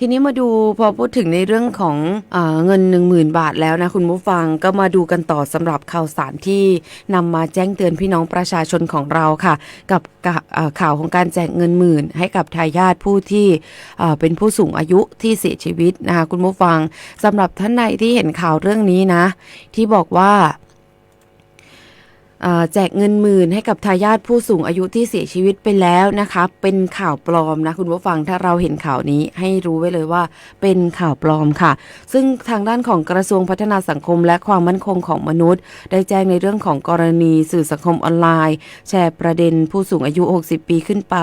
ทีนี้มาดูพอพูดถึงในเรื่องของอเงิน 10,000 บาทแล้วนะคุณผู้ฟังก็มาดูกันต่อสำหรับข่าวสารที่นำมาแจ้งเตือนพี่น้องประชาชนของเราค่ะ กับข่าวของการแจกเงินหมื่น ให้กับทายาทผู้ที่เป็นผู้สูงอายุที่เสียชีวิตนะคะคุณผู้ฟังสำหรับท่านใดที่เห็นข่าวเรื่องนี้นะ ที่บอกว่า แจกเงินหมื่นให้กับทายาทผู้สูงอายุที่เสียชีวิตไปแล้วนะคะ เป็นข่าวปลอมนะคุณผู้ฟังถ้าเราเห็นข่าวนี้ให้รู้ไว้เลยว่าเป็นข่าวปลอมค่ะ ซึ่งทางด้านของกระทรวงพัฒนาสังคม และความมั่นคงของมนุษย์ ได้แจ้งในเรื่องของกรณีสื่อสังคมออนไลน์ แชร์ประเด็นผู้สูงอายุ 60 ปีขึ้นไป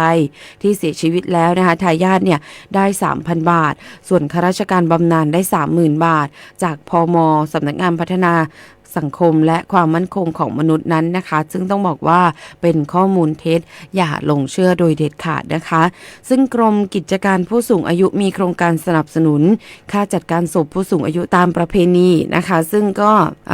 ที่เสียชีวิตแล้วนะคะทายาทเนี่ยได้ 3,000 บาท ส่วนข้าราชการบำนาญได้ 30,000 บาท จากพมสำนักงานพัฒนาสังคมและความมั่นคงของมนุษย์นั้นนะคะ ซึ่งต้องบอกว่าเป็นข้อมูลเท็จ อย่าหลงเชื่อโดยเด็ดขาดนะคะ ซึ่งกรมกิจการผู้สูงอายุมีโครงการสนับสนุน ค่าจัดการศพผู้สูงอายุตามประเพณีนะคะ ซึ่งก็เ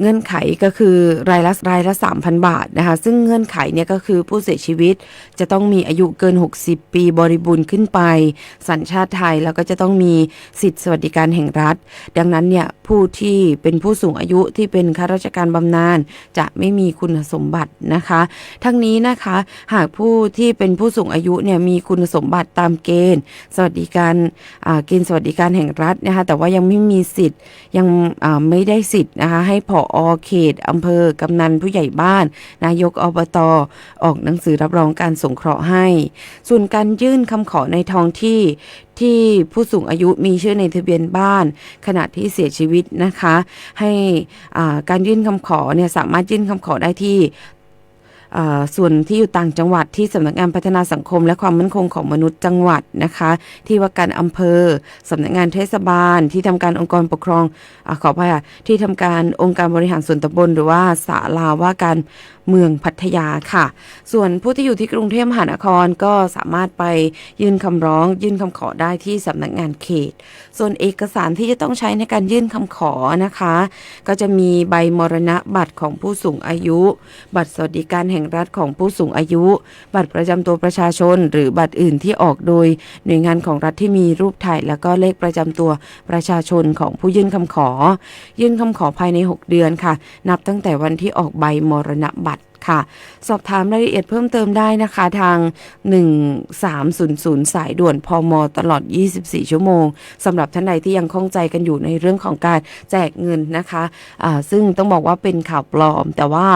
เงื่อนไขก็คือรายละรายละ 3,000 บาทนะคะ ซึ่งเงื่อนไขเนี่ยก็คือผู้เสียชีวิต จะต้องมีอายุเกิน 60 ปีบริบูรณ์ขึ้นไป สัญชาติไทยแล้วก็จะต้องมีสิทธิสวัสดิการแห่งรัฐ ดังนั้นเนี่ยผู้ที่เป็นผู้สูงอายุที่เป็นข้าราชการบำนาญจะไม่มีคุณสมบัตินะคะ ทั้งนี้นะคะ หากผู้ที่เป็นผู้สูงอายุเนี่ยมีคุณสมบัติตามเกณฑ์ สวัสดิการอ่าเกณฑ์สวัสดิการแห่งรัฐนะคะแต่ว่ายังไม่มีสิทธิ์ยังอ่าไม่ได้สิทธิ์นะคะให้ผอเขตอำเภอกำนันผู้ใหญ่บ้าน นายกอบตออกหนังสือรับรองการสงเคราะห์ให้ ส่วนการยื่นคำขอในท้องที่ที่ผู้สูงอายุมีชื่อในทะเบียนบ้าน ขณะที่เสียชีวิตนะคะ ให้การยื่นคำขอเนี่ยสามารถยื่นคำขอได้ที่ ส่วนที่อยู่ต่างจังหวัดที่สำนักงานพัฒนาสังคม และความมั่นคงของมนุษย์จังหวัดนะคะ ที่ว่าการอำเภอสำนักงานเทศบาล ที่ทำการองค์กรปกครองอขออภัยค่ะที่ทำการองค์การบริหารส่วนตำบลหรือว่าศาลาว่าการเมืองพัทยาค่ะ ส่วนผู้ที่อยู่ที่กรุงเทพมหานครก็สามารถไปยื่นคำร้อง ยื่นคำขอได้ที่สำนักงานเขต ส่วนเอกสารที่จะต้องใช้ในการยื่นคำขอนะคะ ก็จะมีใบมรณะบัตรของผู้สูงอายุ บัตรสวัสดิการแห่งรัฐของผู้สูงอายุ บัตรประจำตัวประชาชน หรือบัตรอื่นที่ออกโดย หน่วยงานของรัฐที่มีรูปถ่าย แล้วก็เลขประจำตัวประชาชนของผู้ยื่นคำขอ ยื่นคำขอภายใน 6 เดือนค่ะ นับตั้งแต่วันที่ออกใบมรณบัตร ค่ะ สอบถามรายละเอียดเพิ่มเติมได้นะคะทาง 1300 สายด่วนพมตลอด 24 ชั่วโมงสำหรับท่านใดที่ยังข้องใจกันอยู่ในเรื่องของการแจกเงินนะคะอ่าซึ่งต้องบอกว่าเป็นข่าวปลอม แต่ว่า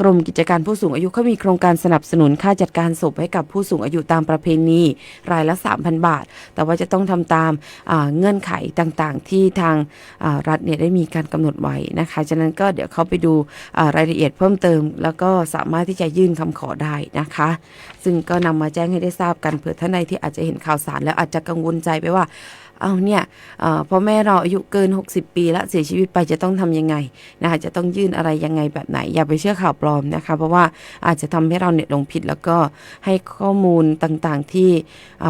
กรมกิจการผู้สูงอายุเขามีโครงการสนับสนุนค่าจัดการศพให้กับผู้สูงอายุตามประเพณีรายละ 3,000 บาท แต่ว่าจะต้องทำตามเงื่อนไขต่างๆ ที่ทางรัฐเนี่ยได้มีการกำหนดไว้นะคะ ฉะนั้นก็เดี๋ยวเขาไปดูรายละเอียดเพิ่มเติมแล้วก็สามารถที่จะยื่นคำขอได้นะคะ ซึ่งก็นำมาแจ้งให้ได้ทราบกันเผื่อท่านใดที่อาจจะเห็นข่าวสารแล้วอาจจะกังวลใจไปว่าเอาเนี่ยเอ่อพอแม่เราอายุเกิน 60 ปีแล้วเสียชีวิตไปจะต้องทำยังไงนะคะจะต้องยื่นอะไรยังไงแบบไหน อย่าไปเชื่อข่าวปลอมนะคะ เพราะว่าอาจจะทำให้เราเนี่ยหลงผิดแล้วก็ให้ข้อมูลต่างๆที่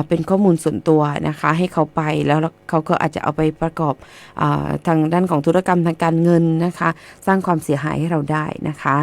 เป็นข้อมูลส่วนตัวนะคะ ให้เขาไปแล้วเขาก็อาจจะเอาไปประกอบอทางด้านของธุรกรรมทางการเงินนะคะ สร้างความเสียหายให้เราได้นะคะ